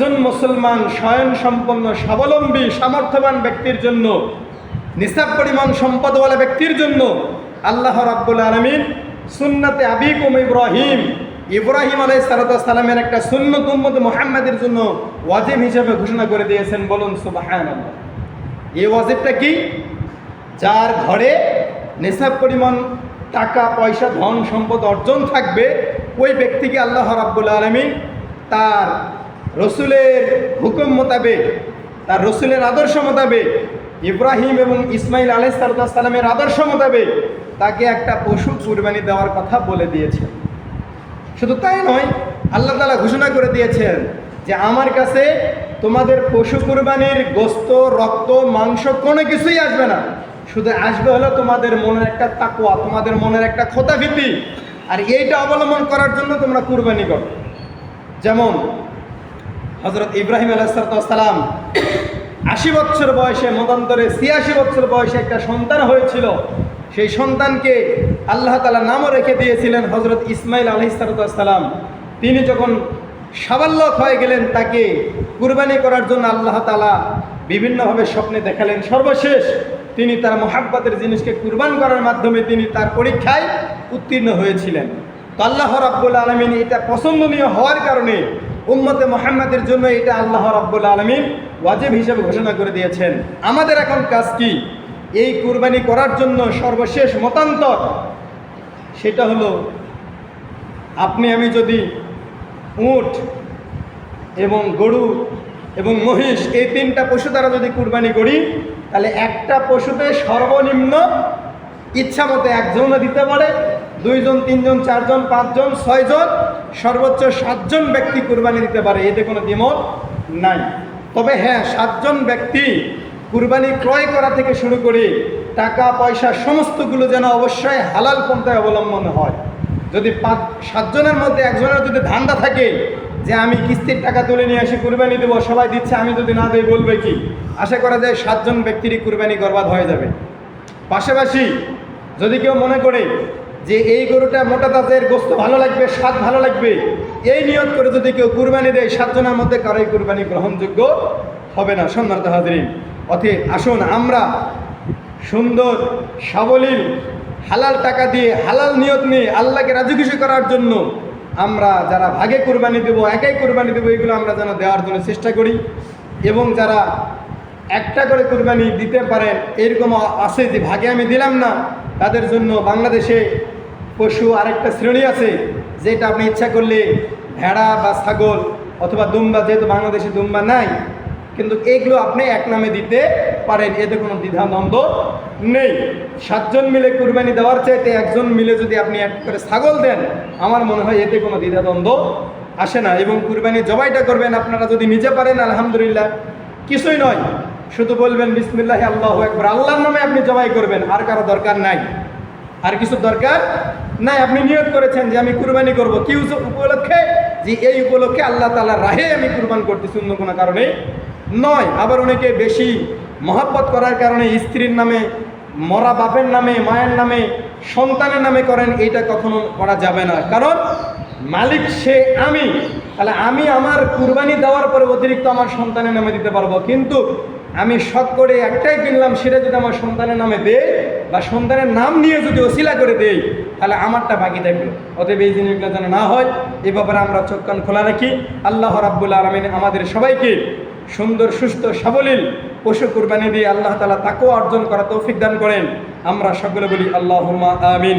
একজন মুসলমান স্বয়ং সম্পন্ন স্বাবলম্বী, সামর্থ্যবান ব্যক্তির জন্য, নিসাব পরিমাণ সম্পদওয়ালা ব্যক্তির জন্য আল্লাহ রাব্বুল আলমিন সুন্নাতে আবিকুম ইব্রাহিম ইব্রাহিম আলাই সালামের একটা সুন্নত উম্মত মোহাম্মদের জন্য ওয়াজিব হিসেবে ঘোষণা করে দিয়েছেন। বলুন সুবাহান এই ওয়াজিবটা কি? যার ঘরে নিসাব পরিমাণ টাকা, পয়সা, ধন, সম্পদ অর্জন থাকবে, ওই ব্যক্তিকে আল্লাহ রাব্বুল আলমিন তার রসুলের হুকুম মোতাবেক, তার রসুলের আদর্শ মোতাবেক, ইব্রাহিম এবং ইসমাইল আলাই সালামের আদর্শ মোতাবেক তাকে একটা পশু কুরবানি দেওয়ার কথা বলে দিয়েছেন শুধু তাই নয়, আল্লাহ তালা ঘোষণা করে দিয়েছেন যে আমার কাছে তোমাদের পশু কুরবানির গোস্ত, রক্ত, মাংস কোনো কিছুই আসবে না। শুধু আসবে হলো তোমাদের মনের একটা তাকুয়া তোমাদের মনের একটা ক্ষতাভীতি। আর এইটা অবলম্বন করার জন্য তোমরা কুরবানি করো। যেমন হজরত ইব্রাহিম আলাইসালাম আশি বছর বয়সে, মতান্তরে ছিয়াশি বছর বয়সে একটা সন্তান হয়েছিল। সেই সন্তানকে আল্লাহ তালা নামও রেখে দিয়েছিলেন হজরত ইসমাইল আলহিসালাম তিনি যখন সাবাল্যক হয়ে গেলেন, তাকে কুরবানি করার জন্য আল্লাহ তালা বিভিন্নভাবে স্বপ্নে দেখালেন। সর্বশেষ তিনি তার মোহাব্বতের জিনিসকে কুরবান করার মাধ্যমে তিনি তার পরীক্ষায় উত্তীর্ণ হয়েছিলেন। তো আল্লাহ রাব্বুল আলমিন এটা পছন্দনীয় হওয়ার কারণে উম্মতে মোহাম্মদের জন্য এটা আল্লাহ রাব্বুল আলমিন ওয়াজিব হিসেবে ঘোষণা করে দিয়েছেন। আমাদের এখন কাজ কি? এই কুরবানি করার জন্য সর্বশেষ মতান্তর সেটা হলো, আপনি, আমি যদি উট এবং গরু এবং মহিষ এই তিনটা পশু দ্বারা যদি কুরবানি করি, তাহলে একটা পশুতে সর্বনিম্ন ইচ্ছা মতো একজনও দিতে পারে। দুইজন, তিনজন, চারজন, পাঁচজন, ছয়জন, সর্বোচ্চ সাতজন ব্যক্তি কুরবানি দিতে পারে। এতে কোনো দ্বিমত নাই। তবে হ্যাঁ সাতজন ব্যক্তি কুরবানি ক্রয় করা থেকে শুরু করে টাকা, পয়সা সমস্তগুলো যেন অবশ্যই হালাল পন্থায় অবলম্বন হয়। যদি পাঁচ, সাতজনের মধ্যে একজনের যদি ধান্দা থাকে যে আমি কিস্তির টাকা তুলে নিয়ে আসি কুরবানি দেবো, সবাই দিচ্ছে, আমি যদি না দিই বলবে কি? আশা করা যায় সাতজন ব্যক্তিরই কুরবানি গর্বাদ হয়ে যাবে। পাশাপাশি যদি কেউ মনে করে যে এই গরুটা মোটা তাদের গোস্ত ভালো লাগবে, স্বাদ ভালো লাগবে, এই নিয়ত করে যদি কেউ কুরবানি দেয়, সাতজনের মধ্যে কারোই কুরবানি গ্রহণযোগ্য হবে না। সম্মানিত হাজরিন অথে আসুন আমরা সুন্দর, সাবলীল, হালাল টাকা দিয়ে, হালাল নিয়ত নিয়ে আল্লাহকে রাজি খুশি করার জন্য আমরা যারা ভাগে কুরবানি দেবো, একাই কুরবানি দেবো, এগুলো আমরা যেন দেওয়ার জন্য চেষ্টা করি। এবং যারা একটা করে কুরবানি দিতে পারেন, এরকম আছে যে ভাগে আমি দিলাম না তাদের জন্য বাংলাদেশে পশু আরেকটা শ্রেণি আছে, যেটা আপনি ইচ্ছা করলে ভেড়া বা ছাগল অথবা দুম্বা, যেহেতু বাংলাদেশে দুম্বা নাই, কিন্তু এইগুলো আপনি এক নামে দিতে পারেন, এতে কোনো দ্বিধাদ্বন্দ্ব নেই। সাতজন মিলে কুরবানি দেওয়ার চাইতে একজন মিলে যদি আপনি এক করে ছাগল দেন, আমার মনে হয় এতে কোনো দ্বিধাদ্বন্দ্ব আসে না। এবং কুরবানি জবাইটা করবেন, আপনারা যদি নিজে পারেন, আলহামদুলিল্লাহ, কিছুই নয়। শুধু বলবেন, বিসমিল্লাহ, আল্লাহ একবার আল্লাহর নামে আপনি জবাই করবেন, আর কারও দরকার নাই। আর কিছু দরকার নাই, আপনি নিয়ত করেছেন যে আমি কুরবানি করব। কি উপলক্ষে? যে এই উপলক্ষে আল্লাহ তালার রাহে আমি কুরবান করতেছি, অন্য কোনো কারণে নয়। আবার অনেকে বেশি মহাব্বত করার কারণে স্ত্রীর নামে, মরা বাপের নামে, মায়ের নামে, সন্তানের নামে করেন এইটা কখনো করা যাবে না। কারণ মালিক সে আমি। তাহলে আমি আমার কুরবানি দেওয়ার পরে অতিরিক্ত আমার সন্তানের নামে দিতে পারব। কিন্তু আমি শখ করে একটাই কিনলাম, সেটা যদি আমার সন্তানের নামে দেয় বা সন্তানের নাম নিয়ে যদি ওসিলা করে দেই, তাহলে আমারটা বাকি থাকবে। অতএব এই জিনিসগুলো যেন না হয়, এ ব্যাপারে আমরা চোখ কান খোলা রাখি। আল্লাহ রাব্বুল আলমিন আমাদের সবাইকে সুন্দর, সুস্থ, সাবলীল পশু কুরবানি দিয়ে আল্লাহ তালা তাকেও অর্জন করা তৌফিক দান করেন। আমরা সকলে বলি আল্লাহ আমিন।